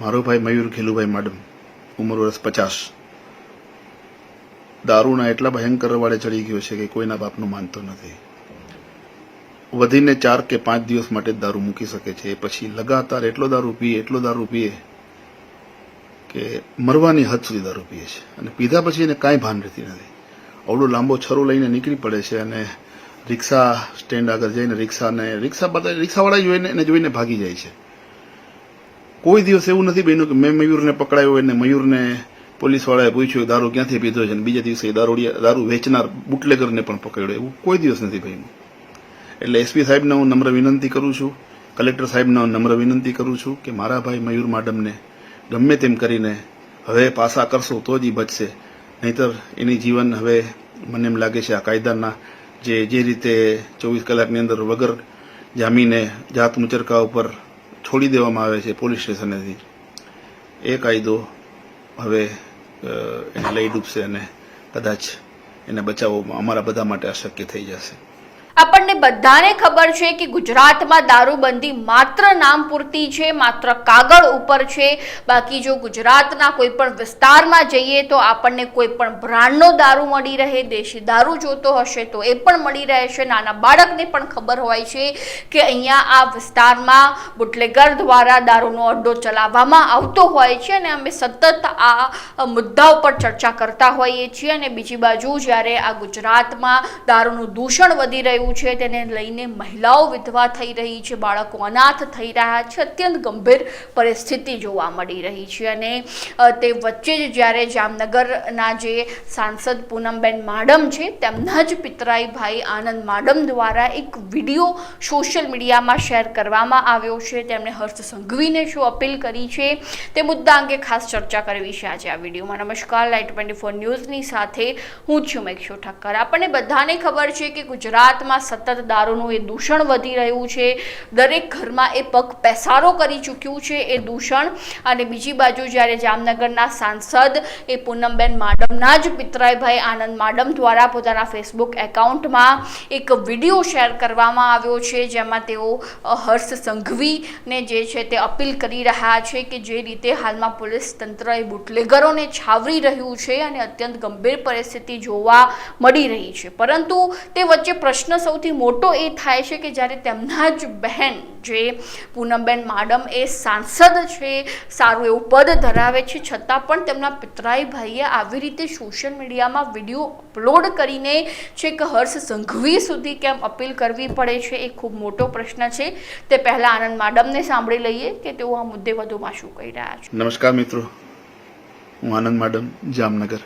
મારો ભાઈ મયુર, ખેલુભાઈ માડમ, ઉંમર વર્ષ પચાસ. દારૂના એટલા ભયંકર વાળે ચડી ગયો છે કે કોઈના બાપનું માનતો નથી. વધીને ચાર કે પાંચ દિવસ માટે દારૂ મૂકી શકે છે. પછી લગાતાર એટલો દારૂ પીએ, એટલો દારૂ પીએ કે મરવાની હદ સુધી દારૂ પીએ છે. અને પીધા પછી એને કાંઈ ભાન રહેતી નથી. અવડો લાંબો છરો લઈને નીકળી પડે છે અને રિક્ષા સ્ટેન્ડ આગળ જઈને રિક્ષાને, રિક્ષા બધા રિક્ષાવાળા જોઈને એને જોઈને ભાગી જાય છે. કોઈ દિવસ એવું નથી બન્યું કે મેં મયુરને પકડાયો એને મયુરને પોલીસવાળાએ પૂછ્યું, દારૂ ક્યાંથી પીધો છે? અને બીજા દિવસે એ દારૂડિયા દારૂ વેચનાર બુટલેગરને પણ પકડ્યો. એવું કોઈ દિવસ નથી બન્યું. એટલે એસપી સાહેબને હું નમ્ર વિનંતી કરું છું, કલેક્ટર સાહેબને હું નમ્ર વિનંતી કરું છું કે મારા ભાઈ મયુર માડમને ગમે તેમ કરીને હવે પાસા કરશો તો જ ઈ બચશે. નહીતર એની જીવન હવે મને એમ લાગે છે આ કાયદાના જે જે રીતે ચોવીસ કલાકની અંદર વગર જામીને જાત મુચરકા ઉપર છોડી દેવામાં આવે છે પોલીસ સ્ટેશનેથી. એ કાયદો હવે એને લઈ ડૂબશે અને કદાચ એને બચાવવામાં, અમારા બધા માટે અશક્ય થઈ જશે. આપણને બધાને ખબર છે કે ગુજરાતમાં દારૂબંધી માત્ર નામ પૂરતી છે, માત્ર કાગળ ઉપર છે. બાકી જો ગુજરાતના કોઈ પણ વિસ્તારમાં જઈએ તો આપણને કોઈ પણ બ્રાન્ડનો દારૂ મળી રહે, દેશી દારૂ જોતો હશે તો એ પણ મળી રહે છે. નાના બાળકને પણ ખબર હોય છે કે અહીંયા આ વિસ્તારમાં બુટલેગર દ્વારા દારૂનો અડ્ડો ચલાવવામાં આવતો હોય છે અને અમે સતત આ મુદ્દા ઉપર ચર્ચા કરતા હોઈએ છીએ. અને બીજી બાજુ જ્યારે આ ગુજરાતમાં દારૂનું દૂષણ વધી રહ્યું છે તેને લઈને મહિલાઓ વિધવા થઈ રહી છે, બાળકો અનાથ થઈ રહ્યા છે, અત્યંત ગંભીર પરિસ્થિતિ જોવા મળી રહી છે. અને તે વચ્ચે જ જ્યારે જામનગરના જે સાંસદ પૂનમબેન માડમ છે, તેમના જ પિતરાઈ ભાઈ આનંદ માડમ દ્વારા એક વીડિયો સોશિયલ મીડિયામાં શેર કરવામાં આવ્યો છે. તેમણે હર્ષ સંઘવીને શું અપીલ કરી છે તે મુદ્દા અંગે ખાસ ચર્ચા કરવી છે આજે આ વિડીયોમાં. નમસ્કાર લાઈટ ટ્વેન્ટી ફોર ન્યૂઝની સાથે હું છું મેક્ષો ઠક્કર. આપણને બધાને ખબર છે કે ગુજરાતમાં સતત દારૂનું એ દૂષણ વધી રહ્યું છે. દરેક ઘરમાં એ પગ પેસારો કરી ચૂક્યું છે એ દૂષણ. અને બીજી બાજુ જ્યારે જામનગરના સાંસદ એ પૂનમબેન માડમના જ પિતરાઈભાઈ આનંદ માડમ દ્વારા પોતાના ફેસબુક એકાઉન્ટમાં એક વીડિયો શેર કરવામાં આવ્યો છે, જેમાં તેઓ હર્ષ સંઘવીને જે છે તે અપીલ કરી રહ્યા છે કે જે રીતે હાલમાં પોલીસ તંત્ર એ બુટલેગરોને છાવરી રહ્યું છે અને અત્યંત ગંભીર પરિસ્થિતિ જોવા મળી રહી છે. પરંતુ તે વચ્ચે પ્રશ્ન સૌથી મોટો એ થાય છે કે જ્યારે તેમના જ બહેન, જે પૂનમબેન માડમ એ સાંસદ છે, સારું એવું પદ ધરાવે છે, છતાં પણ તેમના પિતરાઈ ભાઈએ આવી રીતે સોશિયલ મીડિયામાં વીડિયો અપલોડ કરીને છેક હર્ષ સંઘવી સુધી કેમ અપીલ કરવી પડે છે એ ખૂબ મોટો પ્રશ્ન છે. તે પહેલાં આનંદ માડમને સાંભળી લઈએ કે તેઓ આ મુદ્દે વધુમાં શું કહી રહ્યા છે. નમસ્કાર મિત્રો. હું આનંદ માડમ, જામનગર.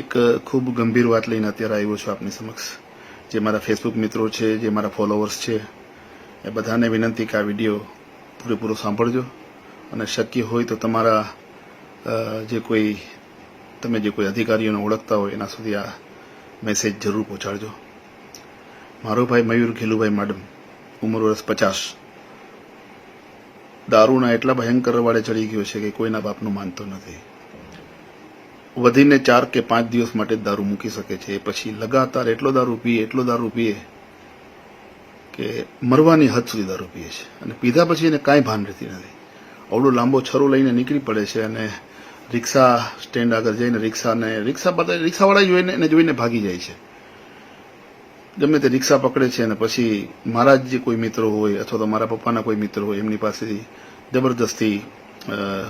એક ખૂબ ગંભીર વાત લઈને અત્યારે આવ્યો છું આપની સમક્ષ. જે મારા ફેસબુક મિત્રો છે, જે મારા ફોલોવર્સ છે, એ બધાને વિનંતી કે આ વીડિયો પૂરેપૂરો સાંભળજો. અને શક્ય હોય તો તમારા જે કોઈ, તમે જે કોઈ અધિકારીઓને ઓળખતા હોય, એના સુધી આ મેસેજ જરૂર પહોંચાડજો. મારો ભાઈ મયુર ઘેલુભાઈ માડમ, ઉંમર વર્ષ પચાસ. દારૂના એટલા ભયંકર વાળે ચડી ગયો છે કે કોઈના બાપનું માનતો નથી. વધીને ચાર કે પાંચ દિવસ માટે દારૂ મૂકી શકે છે. પછી લગાતાર એટલો દારૂ પીએ, એટલો દારૂ પીએ કે મરવાની હદ સુધી દારૂ પીએ છે. અને પીધા પછી એને કાંઈ ભાન રહેતી નથી. અવડો લાંબો છરો લઈને નીકળી પડે છે અને રિક્ષા સ્ટેન્ડ આગળ જઈને રિક્ષાને, રિક્ષા બધા રિક્ષાવાળા જોઈને, એને જોઈને ભાગી જાય છે. ગમે તે રિક્ષા પકડે છે અને પછી મારા જ કોઈ મિત્રો હોય અથવા તો મારા પપ્પાના કોઈ મિત્રો હોય, એમની પાસેથી જબરદસ્તી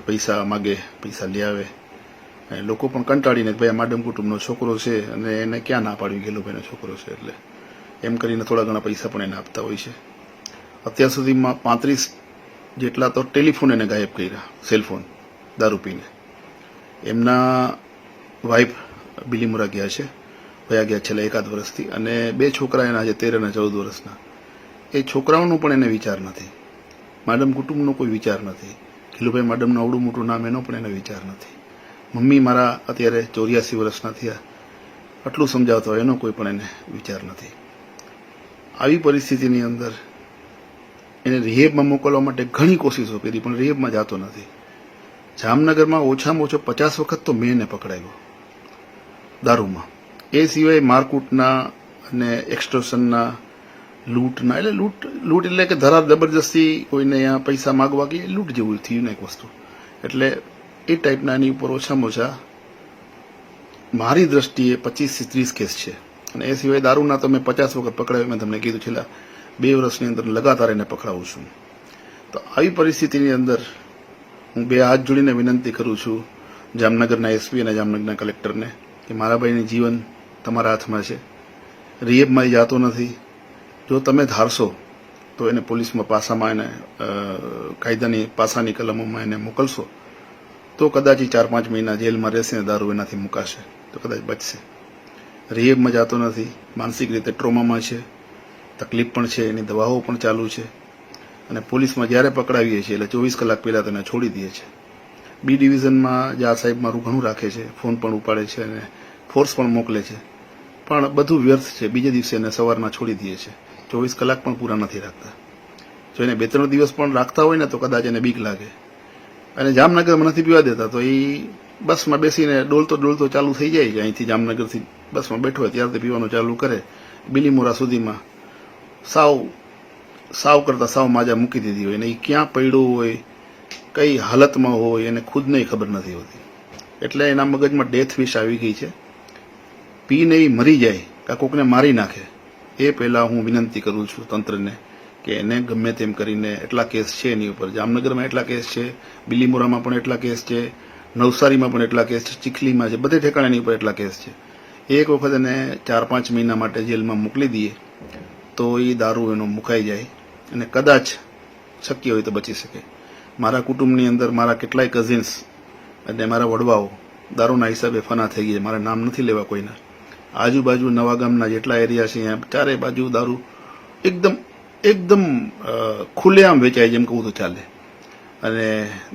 પૈસા માગે, પૈસા લઈ આવે. લોકો પણ કંટાળીને ભાઈ, આ માડમ કુટુંબનો છોકરો છે અને એને ક્યાં ના પાડવી ગેલુભાઈનો છોકરો છે એટલે. એમ કરીને થોડા ઘણા પૈસા પણ એને આપતા હોય છે. અત્યાર સુધીમાં પાંત્રીસ જેટલા તો ટેલિફોન એને ગાયબ કર્યા, સેલફોન, દારૂ પીને. એમના વાઇફ બિલીમુરા ગયા છે, વયા ગયા છેલ્લા એકાદ વર્ષથી અને બે છોકરા એના આજે તેર અને ચૌદ વર્ષના. એ છોકરાઓનો પણ એને વિચાર નથી. માડમ કુટુંબનો કોઈ વિચાર નથી. ખીલુભાઈ માડમનું અવડું મોટું નામ એનો પણ એને વિચાર નથી. મમ્મી મારા અત્યારે ચોર્યાસી વર્ષના થયા. આટલું સમજાવતો હોય એનો કોઈ પણ એને વિચાર નથી. આવી પરિસ્થિતિની અંદર એને રિહેબમાં મોકલવા માટે ઘણી કોશિશો કરી, પણ રિહેબમાં જતો નથી. જામનગરમાં ઓછામાં ઓછો પચાસ વખત તો મેં એને પકડાયો. દારૂમાં. એ સિવાય મારકૂટના અને એક્સટોર્શનના લૂંટના, એટલે લૂંટ લૂંટ એટલે કે ધરાર, જબરજસ્તી કોઈને અહીંયા પૈસા માગવા કે લૂંટ જેવું થયું ને એક વસ્તુ. એટલે એ ટાઈપના એની ઉપર ઓછામાં ઓછા મારી દ્રષ્ટિએ પચીસથી ત્રીસ કેસ છે. અને એ સિવાય દારૂના તો મેં પચાસ વખત પકડાયો મેં તમને કીધું છેલ્લા બે વર્ષની અંદર લગાતાર એને પકડાવું છું. તો આવી પરિસ્થિતિની અંદર હું બે હાથ જોડીને વિનંતી કરું છું જામનગરના એસપી અને જામનગરના કલેક્ટરને કે મારા ભાઈનું જીવન તમારા હાથમાં છે. રિએબમાં જાતો નથી. જો તમે ધારશો, તો એને પોલીસમાં પાસામાં એને કાયદાની પાસાની કલમોમાં એને મોકલશો. તો કદાચ એ ચાર પાંચ મહિના જેલમાં રહેશે ને દારૂ એનાથી મુકાશે. તો કદાચ બચશે. રિહેબમાં જતો નથી, માનસિક રીતે ટ્રોમામાં છે, તકલીફ પણ છે, એની દવાઓ પણ ચાલુ છે. અને પોલીસમાં જ્યારે પકડાવીએ છીએ, એટલે ચોવીસ કલાક પહેલા તેને છોડી દઈએ છે બી ડિવિઝનમાં જે સાહેબ મારું ઘણું રાખે છે, ફોન પણ ઉપાડે છે અને ફોર્સ પણ મોકલે છે. પણ બધું વ્યર્થ છે, બીજે દિવસે એને સવારમાં છોડી દઈએ છે ચોવીસ કલાક પણ પૂરા નથી રાખતા. જો એને બે ત્રણ દિવસ પણ રાખતા હોય ને તો કદાચ એને બીક લાગે. અને જામનગરમાં નથી પીવા દેતા, તો એ બસમાં બેસીને ડોલતો ડોલતો ચાલુ થઈ જાય છે અહીંથી જામનગરથી બસમાં બેઠો હોય ત્યારથી પીવાનું ચાલુ કરે. બિલીમોરા સુધીમાં સાવ સાવ કરતાં સાવ માજા મૂકી દીધી હોય ને એ ક્યાં પડ્યું હોય, કઈ હાલતમાં હોય એને ખુદને ખબર નથી હોતી. એટલે એના મગજમાં ડેથ વિશ આવી ગઈ છે. પીને એ મરી જાય, કાં કોકને મારી નાખે, એ પહેલાં હું વિનંતી કરું છું તંત્રને કે એને ગમે તેમ કરીને એટલા કેસ છે એની ઉપર. જામનગરમાં એટલા કેસ છે, બિલીમોરામાં પણ એટલા કેસ છે, નવસારીમાં પણ એટલા કેસ છે, ચીખલીમાં છે, બધે ઠેકાણે ઉપર એટલા કેસ છે. એક વખત એને ચાર પાંચ મહિના માટે જેલમાં મોકલી દઈએ, તો એ દારૂ એનો મુકાઈ જાય અને કદાચ શક્ય હોય તો બચી શકે. મારા કુટુંબની અંદર મારા કેટલાય કઝિન્સ અને મારા વડવાઓ દારૂના હિસાબે ફના થઈ ગયા. મારા નામ નથી લેવા કોઈના. આજુબાજુ નવા ગામના જેટલા એરિયા છે ચારે બાજુ દારૂ એકદમ એકદમ ખુલ્લેઆમ વેચાય જેમ કહું તો ચાલે. અને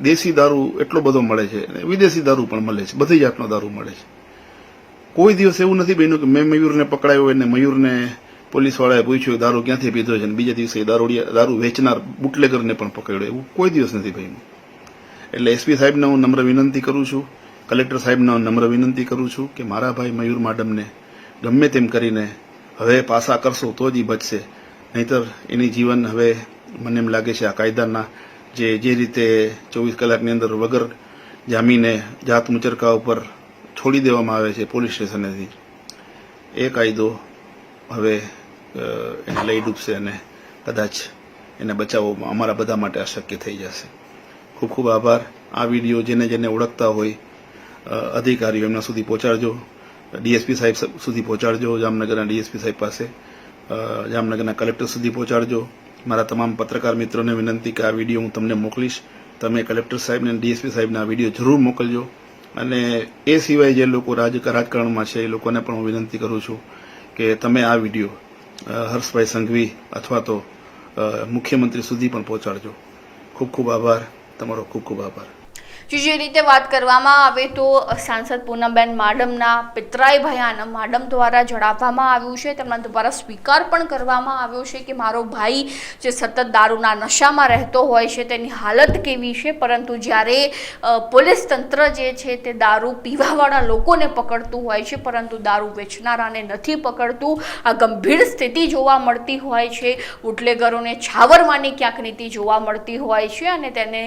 દેશી દારૂ એટલો બધો મળે છે અને વિદેશી દારૂ પણ મળે છે. બધી જાતનો દારૂ મળે છે. કોઈ દિવસ એવું નથી બન્યું કે મેં મયુરને પકડાયો અને મયુરને પોલીસવાળાએ પૂછ્યું, દારૂ ક્યાંથી પીધો છે? અને બીજા દિવસે એ દારૂડિયા, દારૂ વેચનાર બુટલેગરને પણ પકડ્યો. એવું કોઈ દિવસ નથી બન્યું. એટલે એસપી સાહેબને હું નમ્ર વિનંતી કરું છું, કલેક્ટર સાહેબને હું નમ્ર વિનંતી કરું છું કે મારા ભાઈ મયુર માડમને ગમે તેમ કરીને હવે પાસા કરશો તો જ ઈ બચશે. નહીતર એની જીવન હવે મને એમ લાગે છે આ કાયદાના જે જે રીતે ચોવીસ કલાકની અંદર વગર જામીને જાત મુચરકા ઉપર છોડી દેવામાં આવે છે પોલીસ સ્ટેશનેથી, એ કાયદો હવે એને લઈ ડૂબશે અને કદાચ એને બચાવવામાં અમારા બધા માટે અશક્ય થઈ જશે. ખૂબ ખૂબ આભાર. આ વીડિયો જેને જેને ઓળખતા હોય અધિકારીઓ એમના સુધી પહોંચાડજો. ડીએસપી સાહેબ સુધી પહોંચાડજો, જામનગરના ડીએસપી સાહેબ પાસે. જામનગરના કલેક્ટર સુધી પહોંચાડજો. મારા તમામ પત્રકાર મિત્રોને વિનંતી કે આ વીડિયો હું તમને મોકલીશ. તમે કલેક્ટર સાહેબને ડીએસપી સાહેબને આ વીડિયો જરૂર મોકલજો. અને એ સિવાય જે લોકો રાજ રાજકારણમાં છે, એ લોકોને પણ હું વિનંતી કરું છું કે તમે આ વીડિયો હર્ષભાઈ સંઘવી અથવા તો મુખ્યમંત્રી સુધી પણ પહોંચાડજો. ખૂબ ખૂબ આભાર. તમારો ખૂબ ખૂબ આભાર. જો રીતે વાત કરવામાં આવે તો સાંસદ પૂનમબેન માડમના પિતરાઈ ભયાન માડમ દ્વારા જણાવવામાં આવ્યું છે. તેમના દ્વારા સ્વીકાર પણ કરવામાં આવ્યો છે કે મારો ભાઈ જે સતત દારૂના નશામાં રહેતો હોય છે તેની હાલત કેવી છે? પરંતુ જ્યારે પોલીસ તંત્ર જે છે તે દારૂ પીવાવાળા લોકોને પકડતું હોય છે, પરંતુ દારૂ વેચનારાને નથી પકડતું. આ ગંભીર સ્થિતિ જોવા મળતી હોય છે. બુટલેગરોને છાવરવાની ક્યાંક નીતિ જોવા મળતી હોય છે અને તેને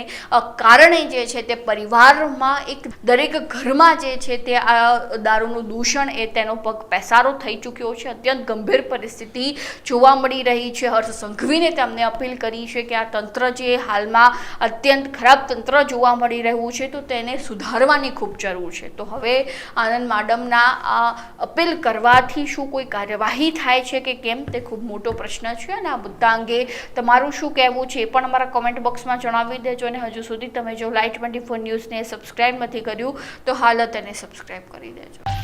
કારણે જે છે તે પરિવારમાં એક દરેક ઘરમાં જે છે તે આ દારૂનું દૂષણ એ તેનો પગ પેસારો થઈ ચૂક્યો છે. અત્યંત ગંભીર પરિસ્થિતિ જોવા મળી રહી છે. હર્ષ સંઘવીને તેમને અપીલ કરી છે કે આ તંત્ર જે હાલમાં અત્યંત ખરાબ તંત્ર જોવા મળી રહ્યું છે તો તેને સુધારવાની ખૂબ જરૂર છે. તો હવે આનંદ માડમના આ અપીલ કરવાથી શું કોઈ કાર્યવાહી થાય છે કે કેમ તે ખૂબ મોટો પ્રશ્ન છે અને આ મુદ્દા અંગે તમારું શું કહેવું છે એ પણ અમારા કોમેન્ટ બોક્સમાં જણાવી દેજો અને હજુ સુધી તમે જો લાઈટ ટ્વેન્ટી ન્યૂઝને સબસ્ક્રાઇબ નથી કર્યું તો હાલ તેને સબસ્ક્રાઇબ કરી દેજો.